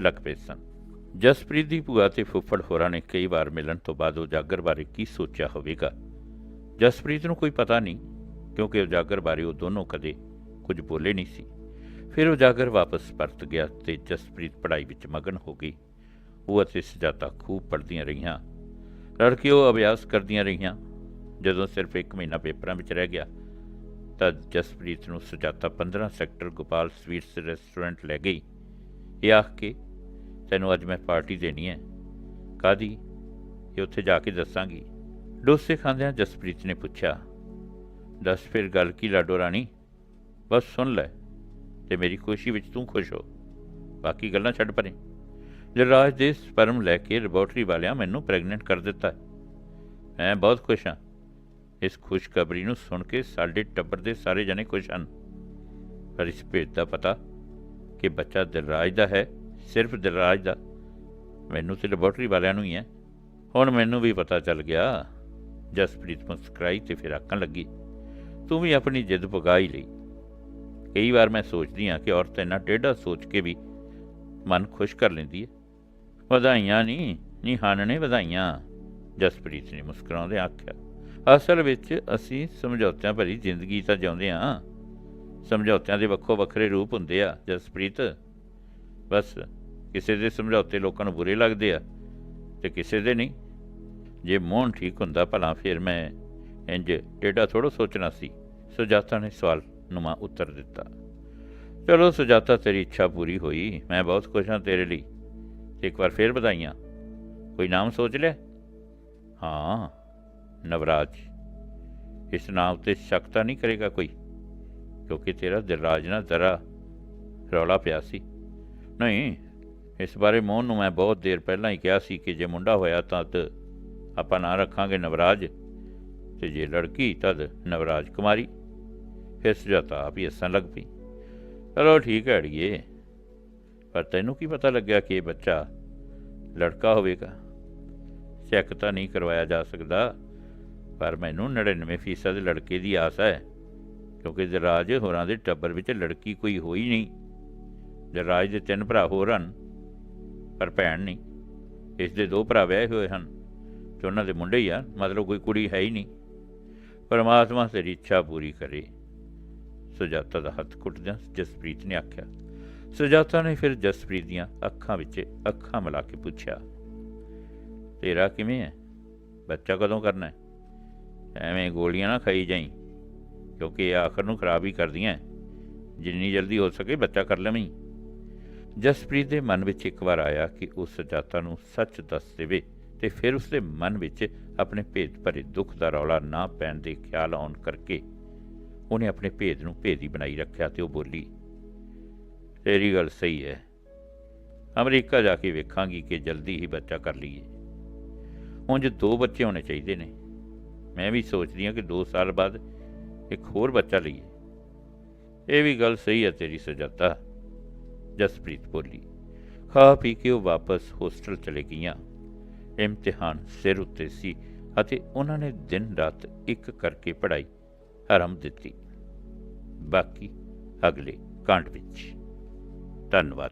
ਲੱਗ ਪਏ ਸਨ। ਜਸਪ੍ਰੀਤ ਦੀ ਭੂਆ ਤੇ ਫੁੱਫੜ ਹੋਰਾਂ ਨੇ ਕਈ ਵਾਰ ਮਿਲਣ ਤੋਂ ਬਾਅਦ ਉਜਾਗਰ ਬਾਰੇ ਕੀ ਸੋਚਿਆ ਹੋਵੇਗਾ? ਜਸਪ੍ਰੀਤ ਨੂੰ ਕੋਈ ਪਤਾ ਨਹੀਂ, ਕਿਉਂਕਿ ਉਜਾਗਰ ਬਾਰੇ ਉਹ ਦੋਨੋਂ ਕਦੇ ਕੁਝ ਬੋਲੇ ਨਹੀਂ ਸੀ। ਫਿਰ ਉਜਾਗਰ ਵਾਪਸ ਪਰਤ ਗਿਆ ਤੇ ਜਸਪ੍ਰੀਤ ਪੜ੍ਹਾਈ ਵਿੱਚ ਮਗਨ ਹੋ ਗਈ। ਉਹ ਅਤੇ ਸਜਾਤਾ ਖੂਬ ਪੜ੍ਹਦੀਆਂ ਰਹੀਆਂ। ਲੜਕੀ ਉਹ ਅਭਿਆਸ ਕਰਦੀਆਂ ਰਹੀਆਂ। ਜਦੋਂ ਸਿਰਫ 1 ਮਹੀਨਾ ਪੇਪਰਾਂ ਵਿੱਚ ਰਹਿ ਗਿਆ, ਤਾਂ ਜਸਪ੍ਰੀਤ ਨੂੰ Sujata 15 sector Gopal sweets restaurant ਲੈ ਗਈ। ਇਹ ਆਖ ਕੇ ਤੈਨੂੰ ਅੱਜ ਮੈਂ ਪਾਰਟੀ ਦੇਣੀ ਹੈ। ਕਾਦੀ ਇਹ ਉੱਥੇ ਜਾ ਕੇ ਦੱਸਾਂਗੀ। ਡੋਸੇ ਖਾਂਦਿਆਂ ਜਸਪ੍ਰੀਤ ਨੇ ਪੁੱਛਿਆ, ਦੱਸ ਫਿਰ ਗੱਲ ਕੀ ਲਾਡੋ ਰਾਣੀ? ਬਸ ਸੁਣ ਲੈ, ਤੇ ਮੇਰੀ ਖੁਸ਼ੀ ਵਿੱਚ ਤੂੰ ਖੁਸ਼ ਹੋ। ਬਾਕੀ ਗੱਲਾਂ ਛੱਡ ਪਰੇ। ਜਰਾਜ ਦੇ ਸਪਰਮ ਲੈ ਕੇ ਲੈਬੋਰਟਰੀ ਵਾਲਿਆਂ ਮੈਨੂੰ ਪ੍ਰੈਗਨੈਂਟ ਕਰ ਦਿੱਤਾ ਮੈਂ ਬਹੁਤ ਖੁਸ਼ ਹਾਂ। ਇਸ ਖੁਸ਼ਖਬਰੀ ਨੂੰ ਸੁਣ ਕੇ ਸਾਡੇ ਟੱਬਰ ਦੇ ਸਾਰੇ ਜਣੇ ਖੁਸ਼ ਹਨ। ਪਰ ਇਸ ਭੇਦ ਦਾ ਪਤਾ ਕਿ ਬੱਚਾ ਦਿਲਰਾਜ ਦਾ ਹੈ ਸਿਰਫ ਦਿਲਰਾਜ ਦਾ। ਮੈਨੂੰ ਤੇ ਲੈਬੋਰਟਰੀ ਵਾਲਿਆਂ ਨੂੰ ਹੀ ਹੈ। ਹੁਣ ਮੈਨੂੰ ਵੀ ਪਤਾ ਚੱਲ ਗਿਆ। ਜਸਪ੍ਰੀਤ ਮੁਸਕਰਾਈ ਤੇ ਫਿਰ ਆਖਣ ਲੱਗੀ, ਤੂੰ ਵੀ ਆਪਣੀ ਜਿੱਦ ਪੁਗਾ ਹੀ ਲਈ। ਕਈ ਵਾਰ ਮੈਂ ਸੋਚਦੀ ਹਾਂ ਕਿ ਔਰਤ ਇੰਨਾ ਟੇਢਾ ਸੋਚ ਕੇ ਵੀ ਮਨ ਖੁਸ਼ ਕਰ ਲੈਂਦੀ ਹੈ। ਵਧਾਈਆਂ ਨਹੀਂ ਨਹੀਂ ਹਾਨਣੇ ਵਧਾਈਆਂ। ਜਸਪ੍ਰੀਤ ਨੇ ਮੁਸਕਰਾਉਂਦੇ ਆਖਿਆ, ਅਸਲ ਵਿੱਚ ਅਸੀਂ ਸਮਝੌਤਿਆਂ ਭਰੀ ਜ਼ਿੰਦਗੀ ਤਾਂ ਜਿਉਂਦੇ ਹਾਂ। ਸਮਝੌਤਿਆਂ ਦੇ ਵੱਖੋ ਵੱਖਰੇ ਰੂਪ ਹੁੰਦੇ ਆ, ਜਸਪ੍ਰੀਤ। ਬਸ ਕਿਸੇ ਦੇ ਸਮਝੌਤੇ ਲੋਕਾਂ ਨੂੰ ਬੁਰੇ ਲੱਗਦੇ ਆ ਤੇ ਕਿਸੇ ਦੇ ਨਹੀਂ। ਜੇ ਮੋਹਨ ਠੀਕ ਹੁੰਦਾ, ਭਲਾ ਫਿਰ ਮੈਂ ਇੰਜ ਟੇਢਾ ਥੋੜੋ ਸੋਚਣਾ ਸੀ। ਸੁਜਾਤਾ ਨੇ ਸਵਾਲ ਨੁਮਾ ਉੱਤਰ ਦਿੱਤਾ। ਚਲੋ ਸੁਜਾਤਾ, ਤੇਰੀ ਇੱਛਾ ਪੂਰੀ ਹੋਈ, ਮੈਂ ਬਹੁਤ ਖੁਸ਼ ਹਾਂ ਤੇਰੇ ਲਈ। ਤੇ ਇੱਕ ਵਾਰ ਫੇਰ ਵਧਾਈਆਂ। ਕੋਈ ਨਾਮ ਸੋਚ ਲਿਆ? ਹਾਂ, ਨਵਰਾਜ। ਇਸ ਨਾਮ ਤੇ ਸ਼ੱਕ ਤਾਂ ਨਹੀਂ ਕਰੇਗਾ ਕੋਈ, ਕਿਉਂਕਿ ਤੇਰਾ ਦਿਲਰਾਜ ਨਾਲ ਜ਼ਰਾ ਰੌਲਾ ਪਿਆ ਸੀ। ਨਹੀਂ ਇਸ ਬਾਰੇ ਮੋਹਨ ਨੂੰ ਮੈਂ ਬਹੁਤ ਦੇਰ ਪਹਿਲਾਂ ਹੀ ਕਿਹਾ ਸੀ ਕਿ ਜੇ ਮੁੰਡਾ ਹੋਇਆ ਤਾਂ ਤ ਆਪਾਂ ਨਾਂ ਰੱਖਾਂਗੇ ਨਵਰਾਜ ਤੇ ਜੇ ਲੜਕੀ ਤਦ ਨਵਰਾਜ ਕੁਮਾਰੀ। ਫਿਰ ਸੁਜਾਤਾ ਆਪ ਹੀ ਹੱਸਣ ਲੱਗ ਪਈ। ਚਲੋ ਠੀਕ ਹੈ ਅੜੀਏ, ਪਰ ਤੈਨੂੰ ਕੀ ਪਤਾ ਲੱਗਿਆ ਕਿ ਇਹ ਬੱਚਾ ਲੜਕਾ ਹੋਵੇਗਾ? ਚੈੱਕ ਤਾਂ ਨਹੀਂ ਕਰਵਾਇਆ ਜਾ ਸਕਦਾ, ਪਰ ਮੈਨੂੰ 99% ਲੜਕੇ ਦੀ ਆਸ ਹੈ, ਕਿਉਂਕਿ ਜਰਾਜ ਹੋਰਾਂ ਦੇ ਟੱਬਰ ਵਿੱਚ ਲੜਕੀ ਕੋਈ ਹੋਈ ਨਹੀਂ। ਜਰਾਜ ਦੇ ਤਿੰਨ ਭਰਾ ਹੋਰ ਹਨ। ਪਰ ਭੈਣ ਨਹੀਂ। ਇਸ ਦੇ ਦੋ ਭਰਾ ਵਿਆਹੇ ਹੋਏ ਹਨ। ਤੇ ਉਹਨਾਂ ਦੇ ਮੁੰਡੇ ਹੀ ਆ, ਮਤਲਬ ਕੋਈ ਕੁੜੀ ਹੈ ਹੀ ਨਹੀਂ। ਪਰਮਾਤਮਾ ਤੇਰੀ ਇੱਛਾ ਪੂਰੀ ਕਰੇ। ਸੁਜਾਤਾ ਦਾ ਹੱਥ ਕੁੱਟਦਿਆਂ ਜਸਪ੍ਰੀਤ ਨੇ ਆਖਿਆ। ਸੁਜਾਤਾ ਨੇ ਫਿਰ ਜਸਪ੍ਰੀਤ ਦੀਆਂ ਅੱਖਾਂ ਵਿੱਚ ਅੱਖਾਂ ਮਿਲਾ ਕੇ ਪੁੱਛਿਆ, ਤੇਰਾ ਕਿਵੇਂ ਹੈ? ਬੱਚਾ ਕਦੋਂ ਕਰਨਾ ਹੈ? ਐਵੇਂ ਗੋਲੀਆਂ ਨਾ ਖਾਈ ਜਾਈ, ਕਿਉਂਕਿ ਇਹ ਆਖਰ ਨੂੰ ਖਰਾਬ ਹੀ ਕਰਦੀਆਂ ਜਿੰਨੀ ਜਲਦੀ ਹੋ ਸਕੇ ਬੱਚਾ ਕਰ ਲਵੀਂ। ਜਸਪ੍ਰੀਤ ਦੇ ਮਨ ਵਿੱਚ ਇੱਕ ਵਾਰ ਆਇਆ ਕਿ ਉਸ ਸੁਜਾਤਾ ਨੂੰ ਸੱਚ ਦੱਸ ਦੇਵੇ ਤੇ ਫਿਰ ਉਸਦੇ ਮਨ ਵਿੱਚ ਆਪਣੇ ਭੇਦ ਭਰੇ ਦੁੱਖ ਦਾ ਰੌਲਾ ਨਾ ਪੈਣ ਦੇ ਖਿਆਲ ਆਉਣ ਕਰਕੇ ਉਹਨੇ ਆਪਣੇ ਭੇਦ ਨੂੰ ਭੇਦ ਹੀ ਬਣਾਈ ਰੱਖਿਆ ਤੇ ਉਹ ਬੋਲੀ, ਤੇਰੀ ਗੱਲ ਸਹੀ ਹੈ। ਅਮਰੀਕਾ ਜਾ ਕੇ ਵੇਖਾਂਗੀ ਕਿ ਜਲਦੀ ਹੀ ਬੱਚਾ ਕਰ ਲਈਏ। ਉਂਝ ਦੋ ਬੱਚੇ ਹੋਣੇ ਚਾਹੀਦੇ ਨੇ। ਮੈਂ ਵੀ ਸੋਚਦੀ ਹਾਂ ਕਿ 2 ਸਾਲ ਬਾਅਦ ਇੱਕ ਹੋਰ ਬੱਚਾ ਲਈਏ। ਇਹ ਵੀ ਗੱਲ ਸਹੀ ਹੈ ਤੇਰੀ ਸੁਜਾਤਾ। ਜਸਪ੍ਰੀਤ ਬੋਲੀ ਖਾ ਪੀ ਕੇ ਉਹ ਵਾਪਸ ਹੋਸਟਲ ਚਲੇ ਗਈਆਂ। ਇਮਤਿਹਾਨ ਸਿਰ ਉੱਤੇ ਸੀ ਅਤੇ ਉਹਨਾਂ ਨੇ ਦਿਨ ਰਾਤ ਇੱਕ ਕਰਕੇ ਪੜ੍ਹਾਈ ਆਰੰਭ ਦਿੱਤੀ। ਬਾਕੀ ਅਗਲੇ ਕਾਂਡ ਵਿੱਚ। ਧੰਨਵਾਦ।